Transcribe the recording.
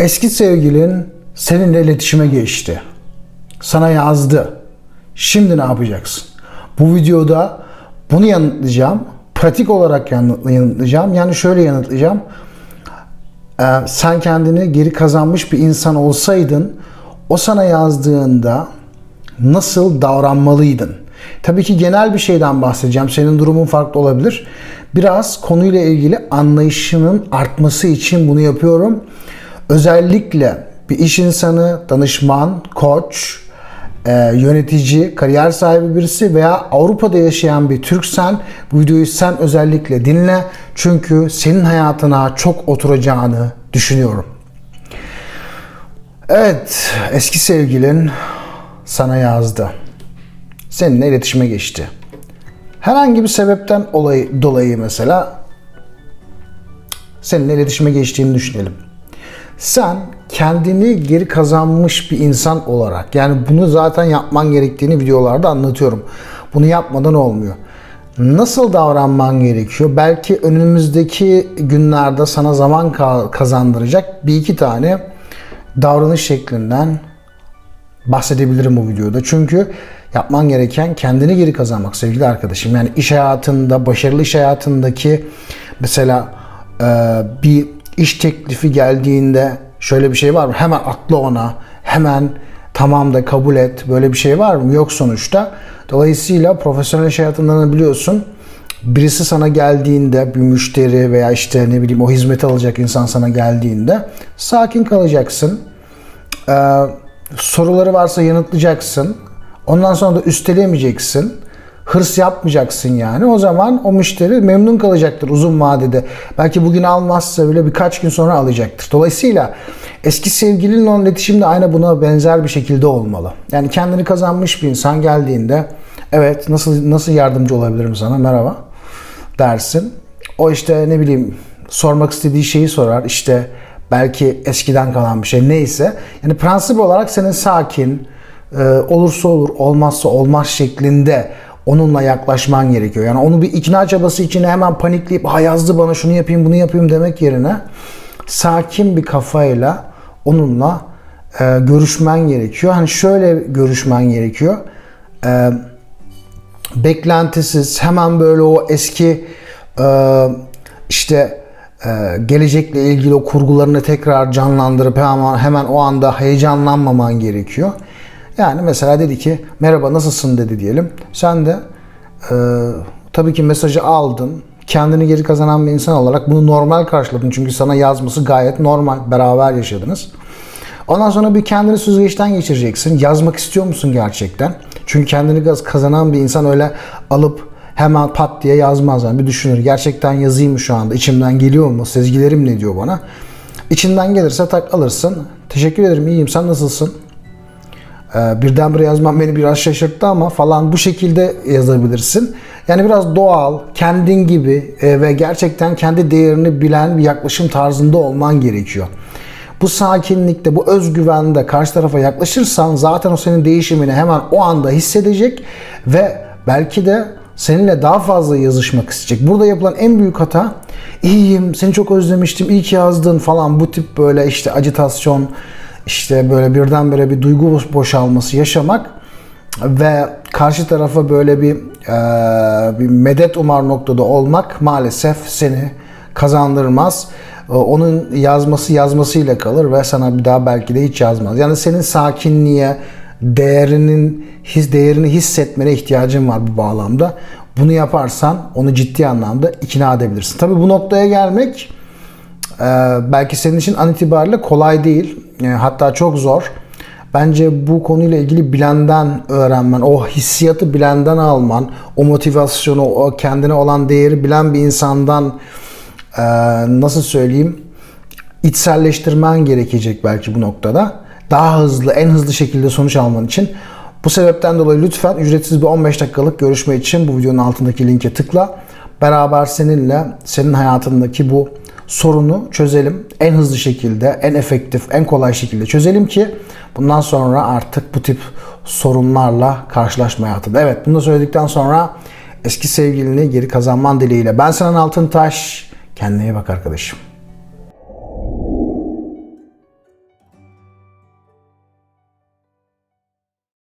Eski sevgilin seninle iletişime geçti. Sana yazdı. Şimdi ne yapacaksın? Bu videoda bunu yanıtlayacağım. Pratik olarak yanıt- yanıtlayacağım. Yani şöyle yanıtlayacağım. Ee, sen kendini geri kazanmış bir insan olsaydın o sana yazdığında nasıl davranmalıydın? Tabii ki genel bir şeyden bahsedeceğim. Senin durumun farklı olabilir. Biraz konuyla ilgili anlayışının artması için bunu yapıyorum. Özellikle bir iş insanı, danışman, koç, e, yönetici, kariyer sahibi birisi veya Avrupa'da yaşayan bir Türksen bu videoyu sen özellikle dinle. Çünkü senin hayatına çok oturacağını düşünüyorum. Evet, eski sevgilin sana yazdı. Seninle iletişime geçti. Herhangi bir sebepten olayı, dolayı mesela seninle iletişime geçtiğini düşünelim. Sen kendini geri kazanmış bir insan olarak yani bunu zaten yapman gerektiğini videolarda anlatıyorum. Bunu yapmadan olmuyor. Nasıl davranman gerekiyor? Belki önümüzdeki günlerde sana zaman ka- kazandıracak bir iki tane davranış şeklinden bahsedebilirim bu videoda. Çünkü yapman gereken kendini geri kazanmak sevgili arkadaşım. Yani iş hayatında, başarılı iş hayatındaki mesela bir iş teklifi geldiğinde şöyle bir şey var mı? Hemen atla ona, hemen tamam da kabul et. Böyle bir şey var mı? Yok sonuçta. Dolayısıyla profesyonel iş hayatından da biliyorsun birisi sana geldiğinde bir müşteri veya işte ne bileyim o hizmeti alacak insan sana geldiğinde sakin kalacaksın. Ee, soruları varsa yanıtlayacaksın. Ondan sonra da üsteleyemeyeceksin. Hırs yapmayacaksın yani. O zaman o müşteri memnun kalacaktır uzun vadede. Belki bugün almazsa bile birkaç gün sonra alacaktır. Dolayısıyla eski sevgilinle olan iletişim de aynı buna benzer bir şekilde olmalı. Yani kendini kazanmış bir insan geldiğinde evet nasıl nasıl yardımcı olabilirim sana merhaba dersin. O işte ne bileyim sormak istediği şeyi sorar. İşte belki eskiden kalan bir şey neyse. Yani prensip olarak senin sakin, e, olursa olur, olmazsa olmaz şeklinde onunla yaklaşman gerekiyor. Yani onu bir ikna çabası içine hemen panikleyip ha yazdı bana şunu yapayım bunu yapayım demek yerine sakin bir kafayla onunla e, görüşmen gerekiyor. Hani şöyle görüşmen gerekiyor. E, beklentisiz hemen böyle o eski e, işte e, gelecekle ilgili o kurgularını tekrar canlandırıp hemen, hemen o anda heyecanlanmaman gerekiyor. Yani mesela dedi ki merhaba nasılsın dedi diyelim. Sen de e, tabii ki mesajı aldın. Kendini geri kazanan bir insan olarak bunu normal karşıladın. Çünkü sana yazması gayet normal. Beraber yaşadınız. Ondan sonra bir kendini süzgeçten geçireceksin. Yazmak istiyor musun gerçekten? Çünkü kendini kazanan bir insan öyle alıp hemen pat diye yazmaz. Yani bir düşünür. Gerçekten yazayım mı şu anda? İçimden geliyor mu? Sezgilerim ne diyor bana? İçinden gelirse tak alırsın. Teşekkür ederim iyiyim sen nasılsın? Ee, birdenbire yazmam beni biraz şaşırttı ama falan bu şekilde yazabilirsin. Yani biraz doğal, kendin gibi e, ve gerçekten kendi değerini bilen bir yaklaşım tarzında olman gerekiyor. Bu sakinlikte, bu özgüvende karşı tarafa yaklaşırsan zaten o senin değişimini hemen o anda hissedecek ve belki de seninle daha fazla yazışmak isteyecek. Burada yapılan en büyük hata iyiyim, seni çok özlemiştim, iyi ki yazdın falan bu tip böyle işte acitasyon, işte böyle birdenbire bir duygu boşalması yaşamak ve karşı tarafa böyle bir e, bir medet umar noktada olmak maalesef seni kazandırmaz. E, Onun yazması yazmasıyla kalır ve sana bir daha belki de hiç yazmaz. Yani senin sakinliğe, değerinin his değerini hissetmene ihtiyacın var bu bağlamda. Bunu yaparsan onu ciddi anlamda ikna edebilirsin. Tabii bu noktaya gelmek belki senin için an itibariyle kolay değil. Ee, hatta çok zor. Bence bu konuyla ilgili bilenden öğrenmen, o hissiyatı bilenden alman, o motivasyonu, o kendine olan değeri bilen bir insandan e, nasıl söyleyeyim içselleştirmen gerekecek belki bu noktada. Daha hızlı, en hızlı şekilde sonuç alman için. Bu sebepten dolayı lütfen ücretsiz bir 15 dakikalık görüşme için bu videonun altındaki linke tıkla. Beraber seninle senin hayatındaki bu sorunu çözelim. En hızlı şekilde, en efektif, en kolay şekilde çözelim ki bundan sonra artık bu tip sorunlarla karşılaşma hayatında. Evet bunu da söyledikten sonra eski sevgilini geri kazanman dileğiyle. Ben Sinan Altıntaş. Kendine iyi bak arkadaşım.